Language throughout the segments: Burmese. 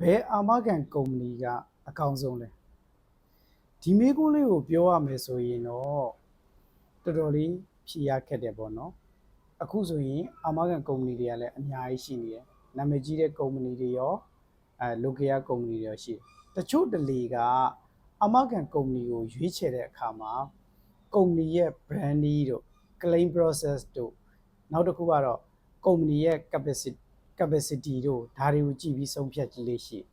ဘယ်အာမခံကုမ္ပဏီကအကောင်းဆုံးလဲဒီမေးခွန်းလေးကိုပြောရမယ်ဆိုရင်တော့တော်တော်လေးဖြေရခက်တယ်ပေါ့နော်အခုဆိုရင်အာမခံကုမ္ပဏီတွေကလည်းအများကြီးရှိနေတယ်နာမည်ကြီးတဲ့ကုမ္ပဏီတွေရောအဲ local ကုမ္ပဏီတွေရောရှိတယ်တချို့တလေကအမခံကုမ္ပဏီကိုရွေးချယ်တဲ့အခါမှာကုမ္ပဏီရဲ့ brand တို့ claim process တို့နောက်တစ်ခုကတော့ကုမ္ပဏီရဲ့ capacity capacity တို့ဒါတွေကိုကြည့်ပြီးဆုံးဖြတ်ကြည့်လေးရှိတယ်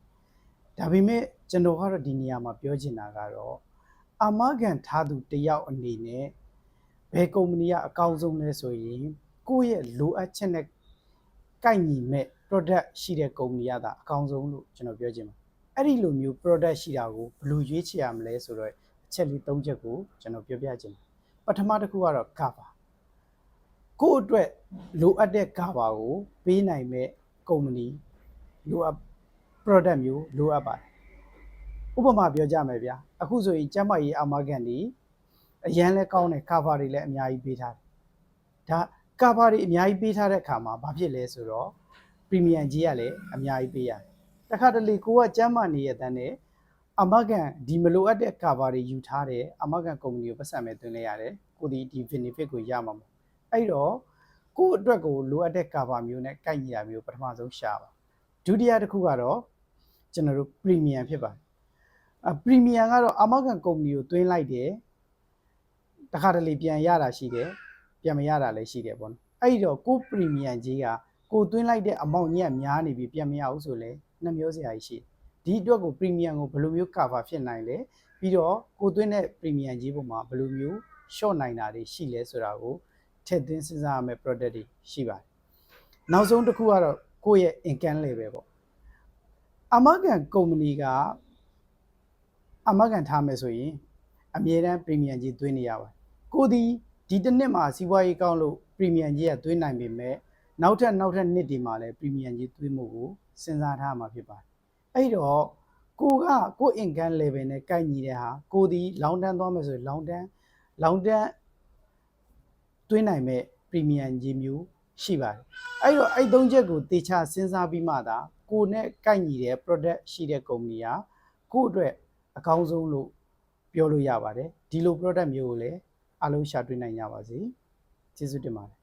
ဒါပေမဲ့ကျွန်တော်ကတော့ဒီနေရာမှာပြောချင်တာကတော့အမခံထားသူတစ်ယောက်အနေနဲ့ဘယ်ကုမ္ပဏီကအကောင်းဆုံးလဲဆိုရင်ကိုယ့်ရဲ့လိုအပ်ချက်နဲ့ကိုက်ညီမဲ့ product ရှိတဲ့ကုမ္ပဏီကသာအကောင်းဆုံးလို့ကျွန်တော်ပြောချင်ပါတယ်အဲ့ဒီလိုမျိုး product ရှိတာကိုဘယ်လိုရွေးချယ်ရမလဲဆိုတော့အချက်လေး၃ချက်ကိုကျွန်တော်ပြောပြချင်တယ်ပထမတစ်ခုကတော့ cover ကိုယ့်အတွက်လိုအပ်တဲ့ cover ကိုပေးနိုင်မဲ့ကုမ္ပဏီလိုအပ် product မျိုးလိုအပ်ပါတယ်ဥပမာပြောကြမယ်ဗျာအခုဆိုရင်ကျန်းမာရေးအာမခံတွေအရန်လဲကောင်းတယ် cover တွေလည်းအများကြီးပေးထားတယ်ဒါ cover တွေအများကြီးပေးထားတဲ့အခါမှာဘာဖြစ်လဲဆိုတော့ premium ကြီးကလည်းအများကြီးပေးရတယ်တခါတလေကိုကကျန်းမာနေရတဲ့နဲ့အမကန်ဒီမလိုအပ်တဲ့ cover တွေယူထားတယ်အမကန်ကုမ္ပဏီကိုပတ်စံမဲ့သွင်းလိုက်ရတယ်ကိုဒီဒီ benefit ကိုရမှာမဟုတ် အဲ့တော့ကိုယ့်အတွက်ကိုလိုအပ်တဲ့ cover မျိုးနဲ့ကိုက်ညီတာမျိုးပထမဆုံးရှာပါဒုတိယတစ်ခုကတော့ကျွန်တော်တို့ premium ဖြစ်ပါတယ်အ premium ကတော့အမကန်ကုမ္ပဏီကိုသွင်းလိုက်တယ်တခါတလေပြန်ရတာရှိတယ်ပြန်မရတာလည်းရှိတယ်ပေါ့နော်အဲ့ဒီတော့ကို premium ကြီးကကိုသွင်းလိုက်တဲ့အမောင့်ကြီးကများနေပြီပြန်မရဘူးဆိုလဲနှမျိုးစရာကြီးရှိတယ်ဒီအတွက်ကို premium ကိုဘယ်လိုမျိုး cover ဖြစ်နိုင်လဲပြီးတော့ကိုသွင်းတဲ့ premium ကြီးပုံမှာဘယ်လိုမျိုး short နိုင်တာတွေရှိလဲဆိုတာကို ထည့်သွင်းစဉ်းစားရမယ့် product တွေရှိပါတယ်နောက်ဆုံးတစ်ခုကတော့ကိုယ့်ရဲ့ income level ပေါ့အမကန်ကုမ္ပဏီကအမကန်ထားမယ်ဆိုရင်အမြဲတမ်း premium ကြီးသွင်းနေရပါတယ်ကိုဒီဒီတစ်နှစ်မှာစီးပွားရေးကောင်းလို့ premium ကြီးကသွင်းနိုင်ပေမဲ့နောက်ထပ်နောက်ထပ်နှစ်ဒီမှာလည်း premium ကြီးသွင်းမှုကိုစဉ်းစားထားမှာဖြစ်ပါတယ်အဲ့တော့ကိုကကို income level နဲ့ကိုက်ညီတဲ့ဟာကိုဒီ long term သွားမယ်ဆိုရင် long term long term သွင်းနိုင်မဲ့ premium ကြီးမျိုးရှိပါတယ်အဲ့တော့အဲ့သုံးချက်ကိုတေချာစဉ်းစားပြီးမှသာကိုနဲ့ကိုက်ညီတဲ့ product ရှိတဲ့ကုမ္ပဏီကကို့အတွက်အကောင်းဆုံးလို့ပြောလို့ရပါတယ်ဒီလို product မျိုးကိုလည်းအားလုံးရှာတွေ့နိုင်ကြပါစေကျေးဇူးတင်ပါတယ်